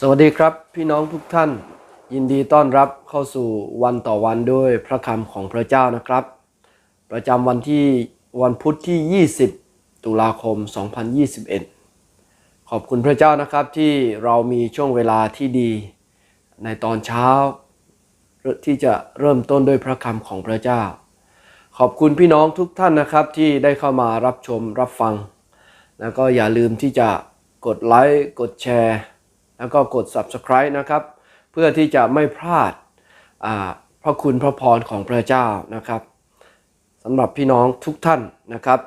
สวัสดีครับพี่น้องทุกท่าน ยินดีต้อนรับเข้าสู่วันต่อวันด้วยพระคำของพระเจ้านะครับ ประจำวันที่วันพุธที่ 20 ตุลาคม 2021 ขอบคุณพระเจ้านะครับที่เรามีช่วงเวลาที่ดีในตอนเช้า ที่จะเริ่มต้นด้วยพระคำของพระเจ้า ขอบคุณพี่น้องทุกท่านนะครับที่ได้เข้ามารับชมรับฟัง แล้วก็อย่าลืมที่จะกดไลค์กดแชร์ แล้วก็กด subscribe นะครับ เพื่อที่จะไม่พลาดพระคุณพระพรของพระเจ้านะครับสำหรับพี่น้องทุกท่านนะครับ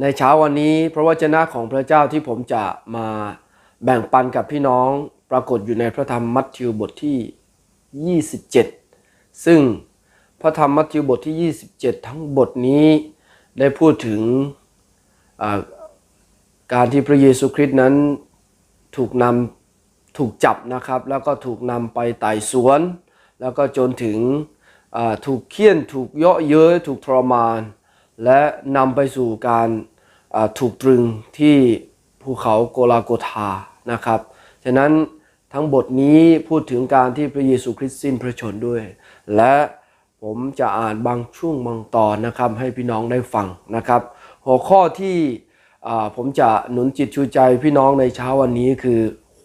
ในเช้าวันนี้พระวจนะของพระเจ้าที่ผมจะมาแบ่งปันกับพี่น้องปรากฏอยู่ในพระธรรมมัทธิวบทที่ 27 ซึ่งพระธรรมมัทธิวบทที่ 27 ทั้งบทนี้ได้พูดถึงการที่พระเยซูคริสต์นั้น ถูกนำถูกจับนะครับ แล้วก็ถูกนำไปไต่สวน แล้วก็จนถึงถูกเคี่ยนถูกเยาะเย้ยถูกทรมาน และนำไปสู่การถูกตรึงที่ภูเขาโกลาโกธานะครับ ฉะนั้นทั้งบทนี้พูดถึงการที่พระเยซูคริสต์สิ้นพระชนด้วย และผมจะอ่านบางช่วงบางตอนนะครับให้พี่น้องได้ฟังนะครับ หัวข้อที่ ผมจะหนุนจิตชูใจพี่น้องในเช้าวันนี้คือ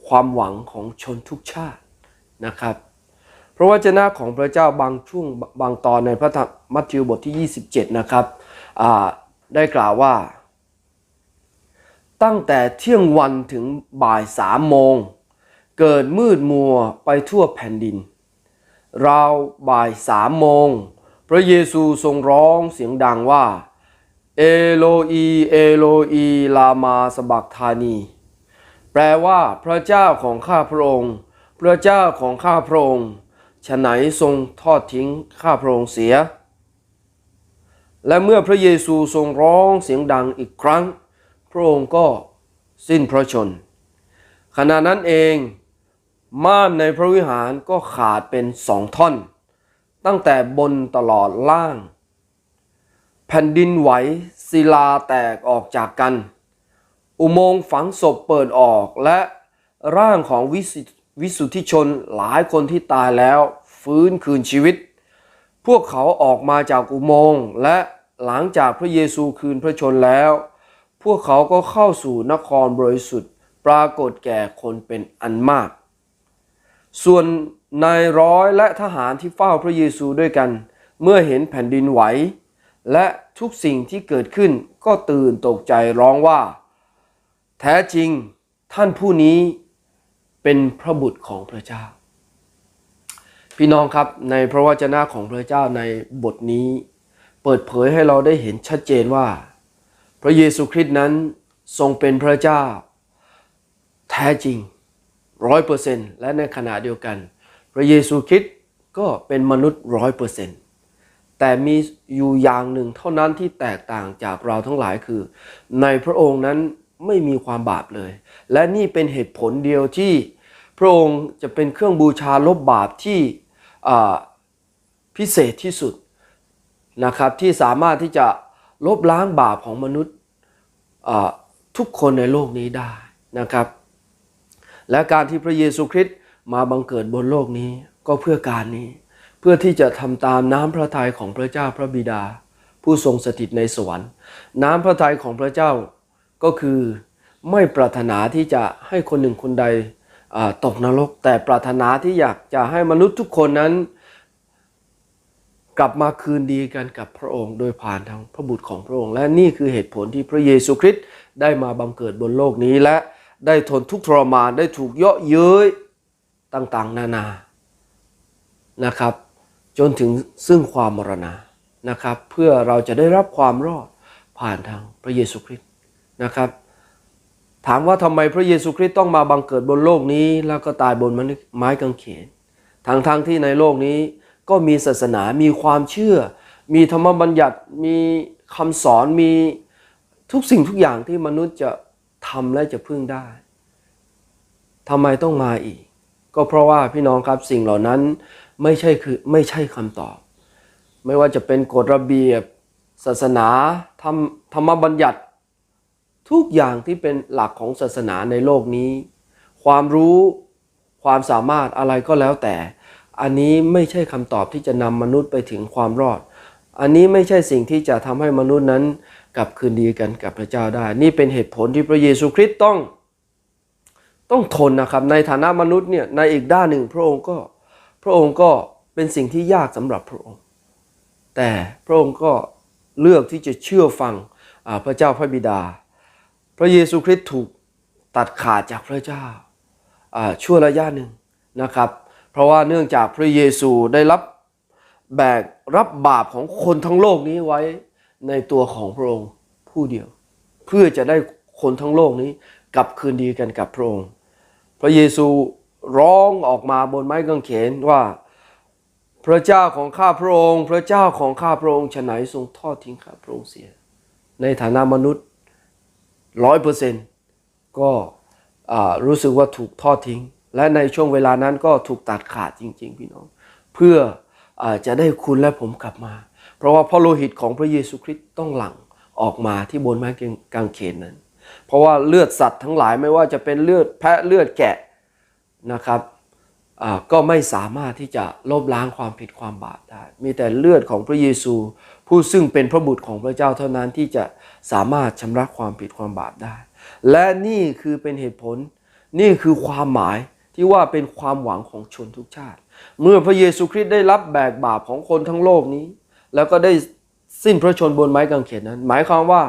ความหวังของชนทุกชาตินะครับ พระวจนะของพระเจ้าบางช่วงบางตอนในพระธรรมมัทธิวบทที่ 27 นะครับได้กล่าวว่า ตั้งแต่เที่ยงวันถึงบ่ายสามโมง เกิดมืดมัวไปทั่วแผ่นดิน ราวบ่ายสามโมง พระเยซูทรงร้องเสียงดังว่า เอโลอีเอโลอีลามาสบักธานี แปลว่า พระเจ้าของข้าพระองค์ พระเจ้าของข้าพระองค์ฉะไหนทรงทอดทิ้งข้าพระองค์เสีย และเมื่อพระเยซูทรงร้องเสียงดังอีกครั้ง พระองค์ก็สิ้นพระชน ขณะนั้นเอง ม่านในพระวิหารก็ขาดเป็นสองท่อน ตั้งแต่บนตลอดล่าง แผ่นดินไหวศิลาแตกออกจากกัน อุโมงค์ฝังศพเปิดออกและร่างของวิสุวิสุทธิชนหลายคนที่ตายแล้วฟื้นคืนชีวิต พวกเขาออกมาจากอุโมงค์และหลังจากพระเยซูคืนพระชนแล้ว พวกเขาก็เข้าสู่นครบริสุทธิ์ปรากฏแก่คนเป็นอันมาก ส่วนนายร้อยและทหารที่เฝ้าพระเยซูด้วยกัน เมื่อเห็นแผ่นดินไหว และทุกสิ่งที่เกิดขึ้นก็ตื่นตกใจร้องว่า แท้จริงท่านผู้นี้เป็นพระบุตรของพระเจ้า พี่น้องครับในพระวจนะของพระเจ้าในบทนี้ เปิดเผยให้เราได้เห็นชัดเจนว่า พระเยซูคริสต์นั้นทรงเป็นพระเจ้า แท้จริงร้อยเปอร์เซนต์และในขณะเดียวกัน พระเยซูคริสต์ก็เป็นมนุษย์ร้อยเปอร์เซนต์ แต่มีอยู่อย่างหนึ่งเท่านั้นที่แตกต่างจากเราทั้งหลายคือ ในพระองค์นั้นไม่มีความบาปเลย และนี่เป็นเหตุผลเดียวที่พระองค์จะเป็นเครื่องบูชาลบบาปที่พิเศษที่สุดนะครับที่สามารถที่จะลบล้างบาปของมนุษย์ทุกคนในโลกนี้ได้นะครับ และการที่พระเยซูคริสต์มาบังเกิดบนโลกนี้ก็เพื่อการนี้ พื่อที่จะทำตามน้ำพระทัยของพระเจ้าพระบิดา ผู้ทรงสถิตในสวรรค์ น้ำพระทัยของพระเจ้าก็คือไม่ปรารถนาที่จะให้คนหนึ่งคนใดตกนรก แต่ปรารถนาที่อยากจะให้มนุษย์ทุกคนนั้น กลับมาคืนดีกันกับพระองค์ โดยผ่านทางพระบุตรของพระองค์ และนี่คือเหตุผลที่พระเยซูคริสต์ได้มาบังเกิดบนโลกนี้และได้ทนทุกข์ทรมานได้ถูกเยาะเย้ยต่างๆ นานานะครับ จนถึงซึ่งความมรณะนะครับ เพื่อเราจะได้รับความรอดผ่านทางพระเยซูคริสต์นะครับ ถามว่าทำไมพระเยซูคริสต์ต้องมาบังเกิดบนโลกนี้ แล้วก็ตายบนไม้กางเขนทั้งๆทที่ในโลกนี้ก็มีศาสนามีความเชื่อ มีธรรมบัญญัติมีคำสอนมีทุกสิ่งทุกอย่างที่มนุษย์จะทำและจะพึ่งได้ทำไมต้องมาอีก ก็เพราะว่าพี่น้องครับสิ่งเหล่านั้น ไม่ใช่คือไม่ใช่คำตอบ ไม่ว่าจะเป็นกฎระเบียบ ศาสนาธรรมธรรมบัญญัติ ทุกอย่างที่เป็นหลักของศาสนาในโลกนี้คความรู้ความสามารถอะไรก็แล้วแต่ อันนี้ไม่ใช่คำตอบที่จะนำมนุษย์ไปถึงความรอด อันนี้ไม่ใช่สิ่งที่จะทำให้มนุษย์นั้นกลับคืนดีกันกับพระเจ้าได้ นี่เป็นเหตุผลที่พระเยซูคริสต์ต้อง ต้องทนนะครับ ในฐานะมนุษย์เนี่ยในอีกด้านหนึ่งพระองค์ก็ พระองค์ก็เป็นสิ่งที่ยากสำหรับพระองค์ แต่พระองค์ก็เลือกที่จะเชื่อฟังพระเจ้าพระบิดา พระเยซูคริสต์ถูกตัดขาดจากพระเจ้าอ่าชั่วระยะหนึ่งนะครับ เพราะว่าเนื่องจากพระเยซูได้รับแบกรับบาปของคนทั้งโลกนี้ไว้ในตัวของพระองค์ผู้เดียว เพื่อจะได้คนทั้งโลกนี้กลับคืนดีกันกับพระองค์ พระเยซู ร้องออกมาบนไม้กางเขนว่า พระเจ้าของข้าพระองค์ พระเจ้าของข้าพระองค์ฉะไหนทรงทอดทิ้งข้าพระองค์เสีย ในฐานะมนุษย์ร้อยเปอร์เซนต์ก็รู้สึกว่าถูกทอดทิ้ง และในช่วงเวลานั้นก็ถูกตัดขาดจริง ๆ พี่น้อง เพื่ออจะได้คุณและผมกลับมา เพราะว่าพระโลหิตของพระเยซูคริสต์ต้องหลั่งออกมาที่บนไม้กางเขนนั้น เพราะว่าเลือดสัตว์ทั้งหลายไม่ว่าจะเป็นเลือดแพะเลือดแกะ นะครับก็ไม่สามารถที่จะลบล้างความผิดความบาปได้ มีแต่เลือดของพระเยซู ผู้ซึ่งเป็นพระบุตรของพระเจ้าเท่านั้นที่จะสามารถชำระความผิดความบาปได้ และนี่คือเป็นเหตุผล นี่คือความหมายที่ว่าเป็นความหวังของชนทุกชาติ เมื่อพระเยซูคริสต์ได้รับแบกบาปของคนทั้งโลกนี้ แล้วก็ได้สิ้นพระชนบนไม้กางเขนนั้น หมายความว่า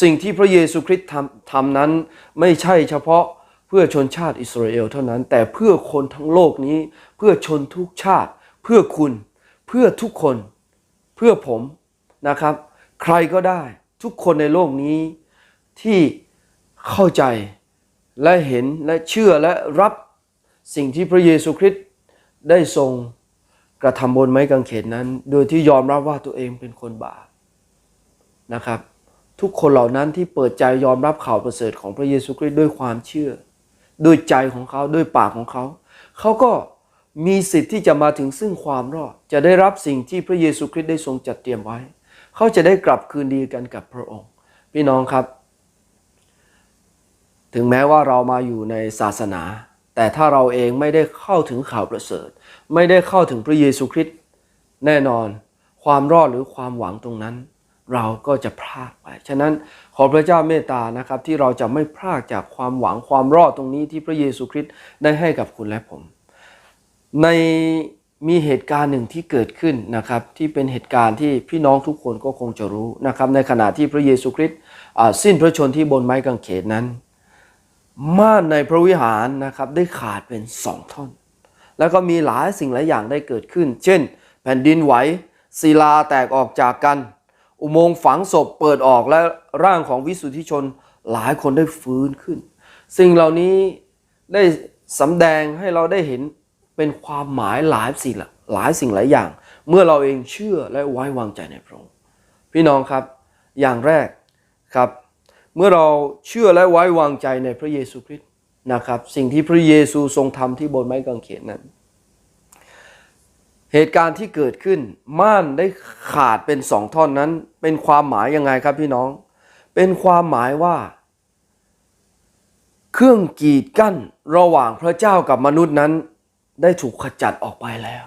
สิ่งที่พระเยซูคริสต์ทำทำนั้นไม่ใช่เฉพาะ เพื่อชนชาติอิสราเอลเท่านั้น แต่เพื่อคนทั้งโลกนี้ เพื่อชนทุกชาติ เพื่อคุณ เพื่อทุกคน เพื่อผมนะครับ ใครก็ได้ทุกคนในโลกนี้ที่เข้าใจและเห็นและเชื่อและรับสิ่งที่พระเยซูคริสต์ได้ทรงกระทำบนไม้กางเขนนั้น โดยที่ยอมรับว่าตัวเองเป็นคนบาปนะครับ ทุกคนเหล่านั้นที่เปิดใจยอมรับข่าวประเสริฐของพระเยซูคริสต์ด้วยความเชื่อ ด้วยใจของเขาด้วยปากของเขา เขาก็มีสิทธิ์ที่จะมาถึงซึ่งความรอด จะได้รับสิ่งที่พระเยซูคริสต์ได้ทรงจัดเตรียมไว้ เขาจะได้กลับคืนดีกันกับพระองค์ พี่น้องครับ ถึงแม้ว่าเรามาอยู่ในศาสนา แต่ถ้าเราเองไม่ได้เข้าถึงข่าวประเสริฐ ไม่ได้เข้าถึงพระเยซูคริสต์แน่นอน ความรอดหรือความหวังตรงนั้น เราก็จะพลาดไป ฉะนั้นขอพระเจ้าเมตตานะครับที่เราจะไม่พลาดจากความหวังความรอดตรงนี้ที่พระเยซูคริสต์ได้ให้กับคุณและผม ในมีเหตุการณ์หนึ่งที่เกิดขึ้นนะครับที่เป็นเหตุการณ์ที่พี่น้องทุกคนก็คงจะรู้นะครับในขณะที่พระเยซูคริสต์สิ้นพระชนที่บนไม้กางเขนนั้น ม่านในพระวิหารนะครับได้ขาดเป็นสองท่อน แล้วก็มีหลายสิ่งหลายอย่างได้เกิดขึ้น เช่น แผ่นดินไหวศิลาแตกออกจากกัน อุโมงค์ฝังศพเปิดออกและร่างของวิสุทธิชนหลายคนได้ฟื้นขึ้น สิ่งเหล่านี้ได้สำแดงให้เราได้เห็นเป็นความหมายหลายสิ่งหลายสิ่งหลายอย่าง เมื่อเราเองเชื่อและไว้วางใจในพระองค์พี่น้องครับอย่างแรกครับ เมื่อเราเชื่อและไว้วางใจในพระเยซูคริสต์นะครับ สิ่งที่พระเยซูทรงทำที่บนไม้กางเขนนั้น เหตุการณ์ที่เกิดขึ้น ม่านได้ขาดเป็นสองท่อนนั้น เป็นความหมายยังไงครับพี่น้อง เป็นความหมายว่า เครื่องกีดกั้นระหว่างพระเจ้ากับมนุษย์นั้น ได้ถูกขจัดออกไปแล้ว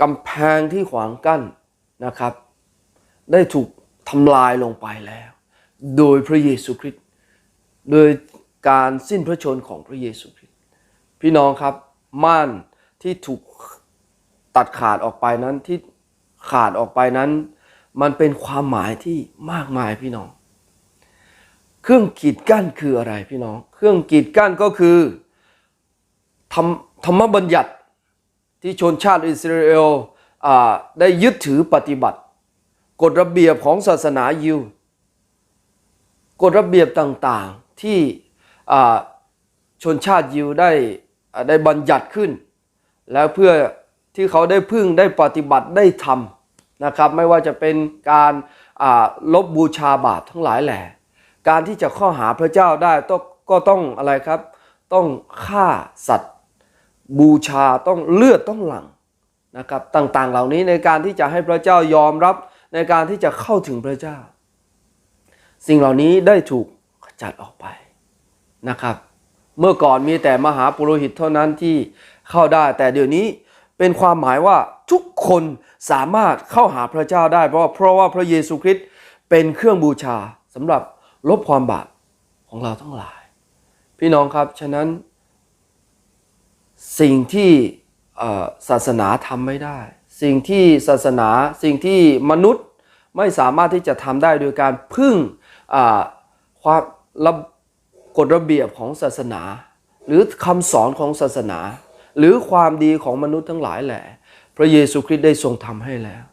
กำแพงที่ขวางกั้นนะครับ ได้ถูกทำลายลงไปแล้ว โดยพระเยซูคริสต์โดยการสิ้นพระชนของพระเยซูคริสต์พี่น้องครับม่านที่ถูก ตัดขาดออกไปนั้นที่ขาดออกไปนั้น มันเป็นความหมายที่มากมายพี่น้อง เครื่องกีดกั้นคืออะไรพี่น้อง เครื่องกีดกั้นก็คือธรรมธรรมบัญญัติที่ชนชาติอิสราเอลอได้ยึดถือปฏิบัติ กฎระเบียบของศาสนายิว กฎระเบียบต่างๆที่ชนชาติยิวได้ได้บัญญัติขึ้น แล้วเพื่อ ที่เขาได้พึ่งได้ปฏิบัติได้ทำนะครับ ไม่ว่าจะเป็นการลบบูชาบาปทั้งหลายแหล่การที่จะข้าหาพระเจ้าได้ต้องก็ต้องอะไรครับ ต้องฆ่าสัตว์ บูชาต้องเลือดต้องหลังนะครับต่างๆเหล่านี้ในการที่จะให้พระเจ้ายอมรับในการที่จะเข้าถึงพระเจ้า สิ่งเหล่านี้ได้ถูกขจัดออกไปนะครับ เมื่อก่อนมีแต่มหาปุโรหิตเท่านั้นที่เข้าได้แต่เดี๋ยวนี้ เป็นความหมายว่าทุกคนสามารถเข้าหาพระเจ้าได้ เพราะว่าเพราะว่าพระเยซูคริสต์เป็นเครื่องบูชาสำหรับลบความบาปของเราทั้งหลาย พี่น้องครับฉะนั้น สิ่งที่ศาสนาทำไม่ได้ สิ่งที่ศาสนาสิ่งที่มนุษย์ไม่สามารถที่จะทำได้โดยการพึ่งความกฎระเบียบของศาสนา หรือคำสอนของศาสนา หรือความดีของมนุษย์ทั้งหลายแหละ พระเยซูคริสต์ได้ทรงทำให้แล้ว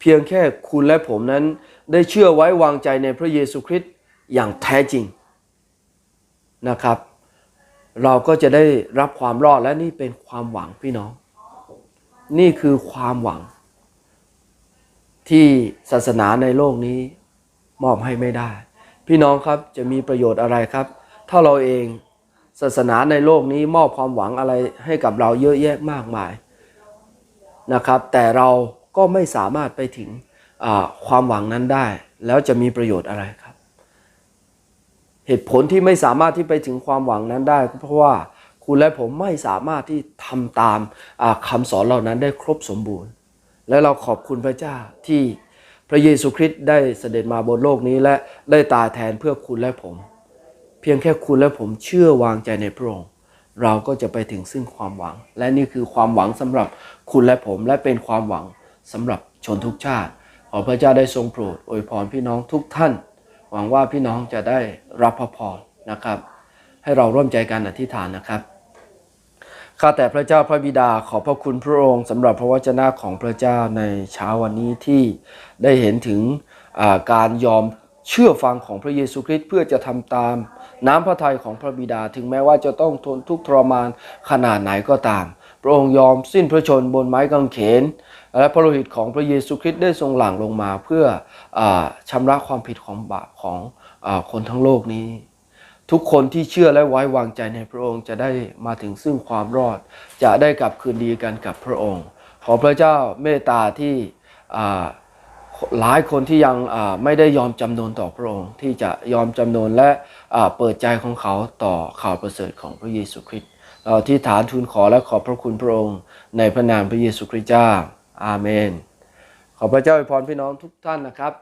เพียงแค่คุณและผมนั้นได้เชื่อไว้วางใจในพระเยซูคริสต์อย่างแท้จริงนะครับ เราก็จะได้รับความรอดและนี่เป็นความหวังพี่น้อง นี่คือความหวัง ที่ศาสนาในโลกนี้มอบให้ไม่ได้ พี่น้องครับจะมีประโยชน์อะไรครับ ถ้าเราเอง ศาสนาในโลกนี้มอบความหวังอะไรให้กับเราเยอะแยะมากมายนะครับ แต่เราก็ไม่สามารถไปถึงความหวังนั้นได้ แล้วจะมีประโยชน์อะไรครับ เหตุผลที่ไม่สามารถที่ไปถึงความหวังนั้นได้ก็เพราะว่าคุณและผมไม่สามารถที่ทำตามอ่าคำสอนเหล่านั้นได้ครบสมบูรณ์ และเราขอบคุณพระเจ้าที่พระเยซูคริสต์ได้เสด็จมาบนโลกนี้และได้ตายแทนเพื่อคุณและผม พียงแค่คุณและผมเชื่อวางใจในพระองค์เราก็จะไปถึงซึ่งความหวัง และนี่คือความหวังสำหรับคุณและผมและเป็นความหวังสำหรับชนทุกชาติ ขอพระเจ้าได้ทรงโปรดอวยพรพี่น้องทุกท่าน หวังว่าพี่น้องจะได้รับพระพรนะครับ ให้เราร่วมใจกันอธิษฐานนะครับข้าแต่พระเจ้าพระบิดาขอพระคุณพระองค์สำหรับพระวจนะของพระเจ้าในเช้าวันนี้ที่ได้เห็นถึงการยอม เชื่อฟังของพระเยซูคริสต์เพื่อจะทำตาม น้ำพระทัยของพระบิดาถึงแม้ว่าจะต้องทนทุกข์ทรมานขนาดไหนก็ตาม พระองค์ยอมสิ้นพระชนบนไม้กางเขน และพระโลหิตของพระเยซูคริสต์ได้ทรงหลั่งลงมาเพื่ออชำระความผิดของบาปของอคนทั้งโลกนี้ ทุกคนที่เชื่อและไว้วางใจในพระองค์จะได้มาถึงซึ่งความรอด จะได้กลับคืนดีกันกับพระองค์ ขอพระเจ้าเมตตาที่ หลายคนที่ยังไม่ได้ยอมจำนนต่อพระองค์ ที่จะยอมจำนนและเปิดใจของเขาต่อข่าวประเสริฐของพระเยซูคริสต์เราที่ฐานทูลขอและขอบพระคุณพระองค์ ในพระนามพระเยซูคริสต์เจ้า อาเมน ขอพระเจ้าอวยพรพี่น้องทุกท่านนะครับ